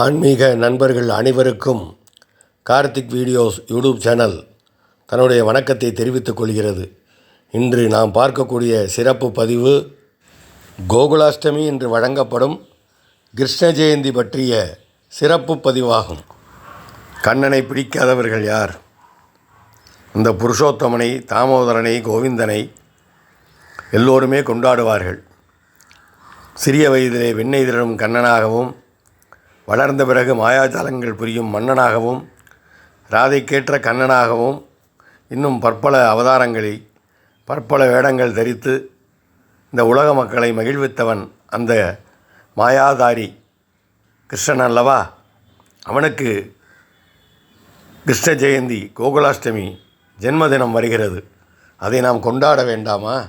ஆன்மீக நண்பர்கள் அனைவருக்கும் கார்த்திக் வீடியோஸ் யூடியூப் சேனல் தன்னுடைய வணக்கத்தை தெரிவித்துக் கொள்கிறது. இன்று நாம் பார்க்கக்கூடிய சிறப்பு பதிவு கோகுலாஷ்டமி என்று வழங்கப்படும் கிருஷ்ண ஜெயந்தி பற்றிய சிறப்பு பதிவாகும். கண்ணனை பிடிக்காதவர்கள் யார்? இந்த புருஷோத்தமனை தாமோதரனை கோவிந்தனை எல்லோருமே கொண்டாடுவார்கள். சிறிய வயதிலே வெண்ணெய் திரளும் கண்ணனாகவும் வளர்ந்த பிறகு மாயாஜாலங்கள் புரியும் மன்னனாகவும் ராதைக்கேற்ற கண்ணனாகவும் இன்னும் பற்பல அவதாரங்களை பற்பல வேடங்கள் தரித்து இந்த உலக மக்களை மகிழ்வித்தவன் அந்த மாயாதாரி கிருஷ்ணன் அல்லவா? அவனுக்கு கிருஷ்ண ஜெயந்தி கோகுலாஷ்டமி ஜென்மதினம் வருகிறது. அதை நாம் கொண்டாட வேண்டாமா?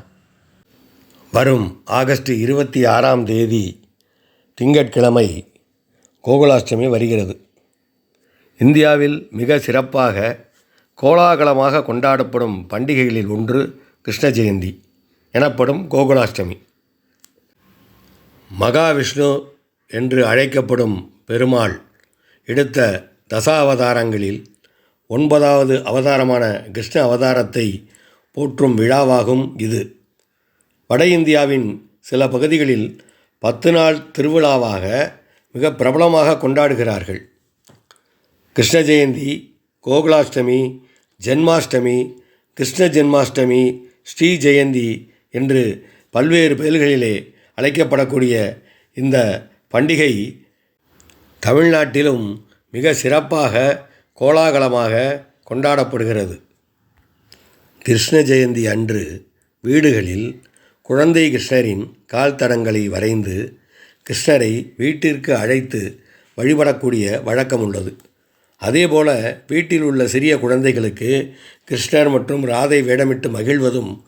வரும் ஆகஸ்ட் இருபத்தி ஆறாம் தேதி திங்கட்கிழமை கோகுலாஷ்டமி வருகிறது. இந்தியாவில் மிக சிறப்பாக கோலாகலமாக கொண்டாடப்படும் பண்டிகைகளில் ஒன்று கிருஷ்ண ஜெயந்தி எனப்படும் கோகுலாஷ்டமி. மகாவிஷ்ணு என்று அழைக்கப்படும் பெருமாள் எடுத்த தசாவதாரங்களில் ஒன்பதாவது அவதாரமான கிருஷ்ண அவதாரத்தை போற்றும் விழாவாகும் இது. வட இந்தியாவின் சில பகுதிகளில் பத்து நாள் திருவிழாவாக மிக பிரபலமாக கொண்டாடுகிறார்கள். கிருஷ்ண ஜெயந்தி கோகுலாஷ்டமி ஜென்மாஷ்டமி கிருஷ்ண ஜென்மாஷ்டமி ஸ்ரீ ஜெயந்தி என்று பல்வேறு பெயர்களிலே அழைக்கப்படக்கூடிய இந்த பண்டிகை தமிழ்நாட்டிலும் மிக சிறப்பாக கோலாகலமாக கொண்டாடப்படுகிறது. கிருஷ்ண ஜெயந்தி அன்று வீடுகளில் குழந்தை கிருஷ்ணரின் கால் தடங்களை வரைந்து கிருஷ்ணரை வீட்டிற்கு அழைத்து வழிபடக்கூடிய வழக்கம் உள்ளது அதேபோல வீட்டில் உள்ள சிறிய குழந்தைகளுக்கு கிருஷ்ணர் மற்றும் ராதை வேடமிட்டு மகிழ்வதும்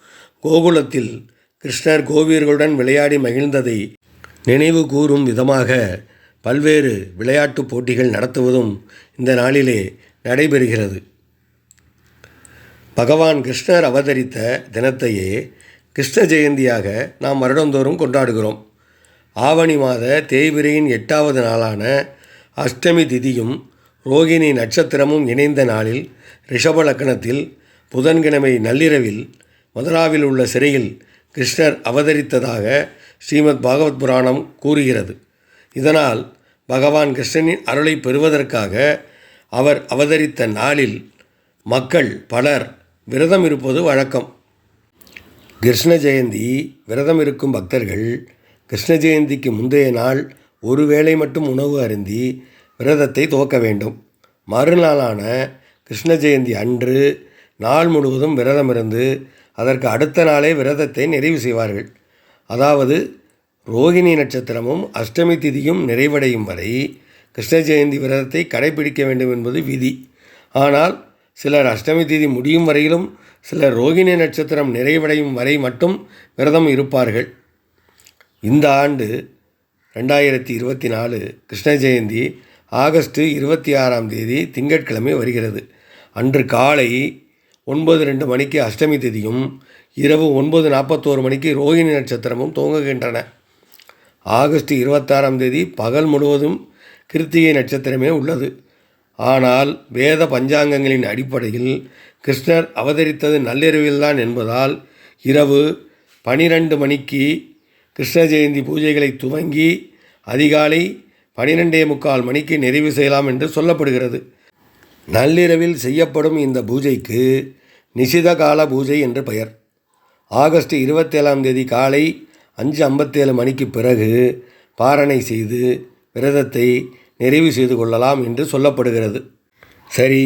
கோகுலத்தில் கிருஷ்ணர் கோவியர்களுடன் விளையாடி மகிழ்ந்ததை நினைவு கூறும் விதமாக பல்வேறு விளையாட்டுப் போட்டிகள் நடத்துவதும் இந்த நாளிலே நடைபெறுகிறது. பகவான் கிருஷ்ணர் அவதரித்த தினத்தையே கிருஷ்ண ஜெயந்தியாக நாம் வருடந்தோறும் கொண்டாடுகிறோம். ஆவணி மாத தேய்பிரையின் எட்டாவது நாளான அஷ்டமி திதியும் ரோகிணி நட்சத்திரமும் இணைந்த நாளில் ரிஷப லக்கணத்தில் புதன்கிழமை நள்ளிரவில் மதுராவில் உள்ள சிறையில் கிருஷ்ணர் அவதரித்ததாக ஸ்ரீமத் பாகவத் புராணம் கூறுகிறது. இதனால் பகவான் கிருஷ்ணனின் அருளை பெறுவதற்காக அவர் அவதரித்த நாளில் மக்கள் பலர் விரதம் இருப்பது வழக்கம். கிருஷ்ண ஜெயந்தி விரதம் இருக்கும் பக்தர்கள் கிருஷ்ண ஜெயந்திக்கு முந்தைய நாள் ஒரு வேளை மட்டும் உணவு அருந்தி விரதத்தை துவக்க வேண்டும். மறுநாளான கிருஷ்ண ஜெயந்தி அன்று நாள் முழுவதும் விரதம் இருந்து அதற்கு அடுத்த நாளே விரதத்தை நிறைவு செய்வார்கள். அதாவது ரோகிணி நட்சத்திரமும் அஷ்டமி திதியும் நிறைவடையும் வரை கிருஷ்ண ஜெயந்தி விரதத்தை கடைபிடிக்க வேண்டும் என்பது விதி. ஆனால் சிலர் அஷ்டமி திதி முடியும் வரையிலும் சிலர் ரோகிணி நட்சத்திரம் நிறைவடையும் வரை மட்டும் விரதம் இருப்பார்கள். இந்த ஆண்டு ரெண்டாயிரத்தி இருபத்தி நாலு கிருஷ்ண ஜெயந்தி ஆகஸ்ட் இருபத்தி ஆறாம் தேதி திங்கட்கிழமை வருகிறது. அன்று காலை ஒன்பது ரெண்டு மணிக்கு அஷ்டமி திதியும் இரவு ஒன்பது நாற்பத்தோரு மணிக்கு ரோகிணி நட்சத்திரமும் துவங்குகின்றன. ஆகஸ்ட் இருபத்தாறாம் தேதி பகல் முழுவதும் கிருத்திகை நட்சத்திரமே உள்ளது. ஆனால் வேத பஞ்சாங்கங்களின் அடிப்படையில் கிருஷ்ணர் அவதரித்தது நள்ளிரவில்தான் என்பதால் இரவு பனிரெண்டு மணிக்கு கிருஷ்ண ஜெயந்தி பூஜைகளை துவங்கி அதிகாலை பனிரெண்டே முக்கால் மணிக்கு நிறைவு செய்யலாம் என்று சொல்லப்படுகிறது. நள்ளிரவில் செய்யப்படும் இந்த பூஜைக்கு நிஷித கால பூஜை என்று பெயர். ஆகஸ்ட் இருபத்தேழாம் தேதி காலை அஞ்சு ஐம்பத்தேழு மணிக்கு பிறகு பாரணை செய்து விரதத்தை நிறைவு செய்து கொள்ளலாம் என்று சொல்லப்படுகிறது. சரி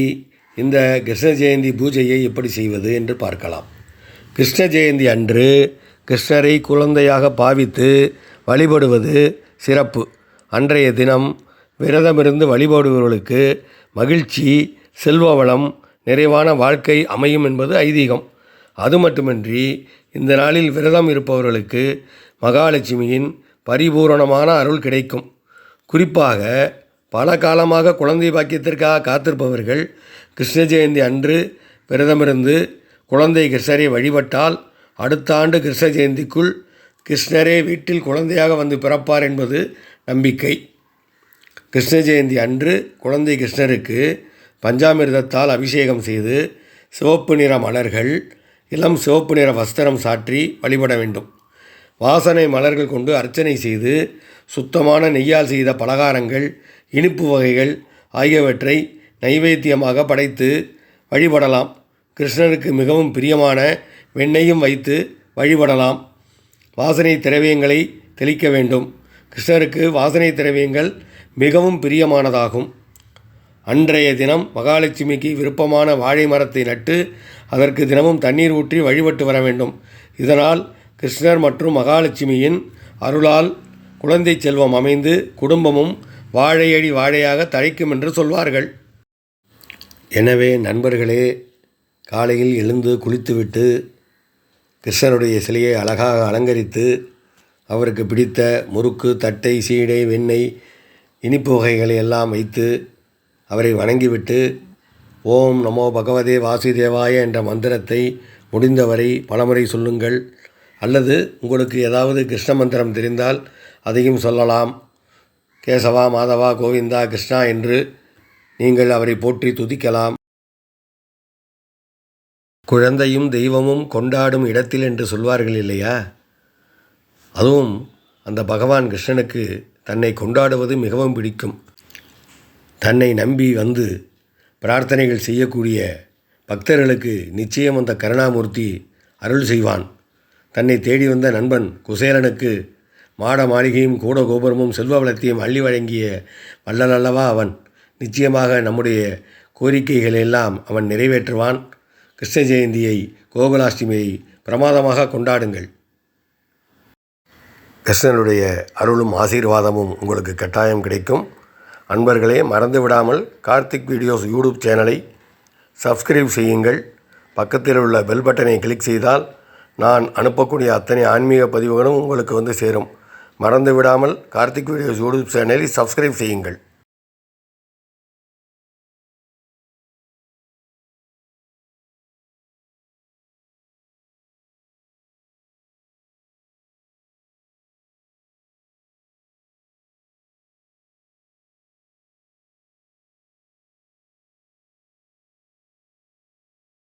இந்த கிருஷ்ண ஜெயந்தி பூஜையை எப்படி செய்வது என்று பார்க்கலாம். கிருஷ்ண ஜெயந்தி அன்று கிருஷ்ணரை குழந்தையாக பாவித்து வழிபடுவது சிறப்பு. அன்றைய தினம் விரதமிருந்து வழிபடுபவர்களுக்கு மகிழ்ச்சி செல்வ வளம் நிறைவான வாழ்க்கை அமையும் என்பது ஐதீகம். அது மட்டுமின்றி இந்த நாளில் விரதம் இருப்பவர்களுக்கு மகாலட்சுமியின் பரிபூரணமான அருள் கிடைக்கும். குறிப்பாக பல காலமாக குழந்தை பாக்கியத்திற்காக காத்திருப்பவர்கள் கிருஷ்ண ஜெயந்தி அன்று விரதமிருந்து குழந்தை கிருஷ்ணரை வழிபட்டால் அடுத்த ஆண்டு கிருஷ்ண ஜெயந்திக்குள் கிருஷ்ணரே வீட்டில் குழந்தையாக வந்து பிறப்பார் என்பது நம்பிக்கை. கிருஷ்ண ஜெயந்தி அன்று குழந்தை கிருஷ்ணருக்கு பஞ்சாமிர்தத்தால் அபிஷேகம் செய்து சிவப்பு நிற மலர்கள் இளம் சிவப்பு நிற வஸ்திரம் சாற்றி வழிபட வேண்டும். வாசனை மலர்கள் கொண்டு அர்ச்சனை செய்து சுத்தமான நெய்யால் செய்த பலகாரங்கள் இனிப்பு வகைகள் ஆகியவற்றை நைவேத்தியமாக படைத்து வழிபடலாம். கிருஷ்ணருக்கு மிகவும் பிரியமான வெண்ணெயும் வைத்து வழிபடலாம். வாசனை திரவியங்களை தெளிக்க வேண்டும். கிருஷ்ணருக்கு வாசனை திரவியங்கள் மிகவும் பிரியமானதாகும். அன்றைய தினம் மகாலட்சுமிக்கு விருப்பமான வாழை மரத்தை நட்டு அதற்கு தினமும் தண்ணீர் ஊற்றி வழிபட்டு வர வேண்டும். இதனால் கிருஷ்ணர் மற்றும் மகாலட்சுமியின் அருளால் குழந்தை செல்வம் அமைந்து குடும்பமும் வாழையடி வாழையாக தழைக்கும் என்று சொல்வார்கள். எனவே நண்பர்களே காலையில் எழுந்து குளித்துவிட்டு கிருஷ்ணருடைய சிலையை அழகாக அலங்கரித்து அவருக்கு பிடித்த முறுக்கு தட்டை சீடை வெண்ணெய் இனிப்பு வகைகளை எல்லாம் வைத்து அவரை வணங்கிவிட்டு ஓம் நமோ பகவதே வாசுதேவாய என்ற மந்திரத்தை முடிந்தவரை பலமுறை சொல்லுங்கள். அல்லது உங்களுக்கு ஏதாவது கிருஷ்ண மந்திரம் தெரிந்தால் அதையும் சொல்லலாம். கேசவா மாதவா கோவிந்தா கிருஷ்ணா என்று நீங்கள் அவரை போற்றி துதிக்கலாம். குழந்தையும் தெய்வமும் கொண்டாடும் இடத்தில் என்று சொல்வார்கள் இல்லையா? அதுவும் அந்த பகவான் கிருஷ்ணனுக்கு தன்னை கொண்டாடுவது மிகவும் பிடிக்கும். தன்னை நம்பி வந்து பிரார்த்தனைகள் செய்யக்கூடிய பக்தர்களுக்கு நிச்சயம் அந்த கருணாமூர்த்தி அருள் செய்வான். தன்னை தேடி வந்த நண்பன் குசேலனுக்கு மாட மாளிகையும் கூட கோபுரமும் செல்வ வளத்தையும் அள்ளி வழங்கிய வள்ளல் அல்லவா அவன். நிச்சயமாக நம்முடைய கோரிக்கைகளெல்லாம் அவன் நிறைவேற்றுவான். கிருஷ்ண ஜெயந்தியை கோகுலாஷ்டமியை பிரமாதமாக கொண்டாடுங்கள். கிருஷ்ணனுடைய அருளும் ஆசீர்வாதமும் உங்களுக்கு கட்டாயம் கிடைக்கும். அன்பர்களே மறந்து விடாமல் கார்த்திக் வீடியோஸ் யூடியூப் சேனலை சப்ஸ்கிரைப் செய்யுங்கள். பக்கத்தில் உள்ள பெல் பட்டனை கிளிக் செய்தால் நான் அனுப்பக்கூடிய அத்தனை ஆன்மீக பதிவுகளும் உங்களுக்கு வந்து சேரும். மறந்து விடாமல் கார்த்திக் வீடியோஸ் யூடியூப் சேனலை சப்ஸ்கிரைப் செய்யுங்கள்.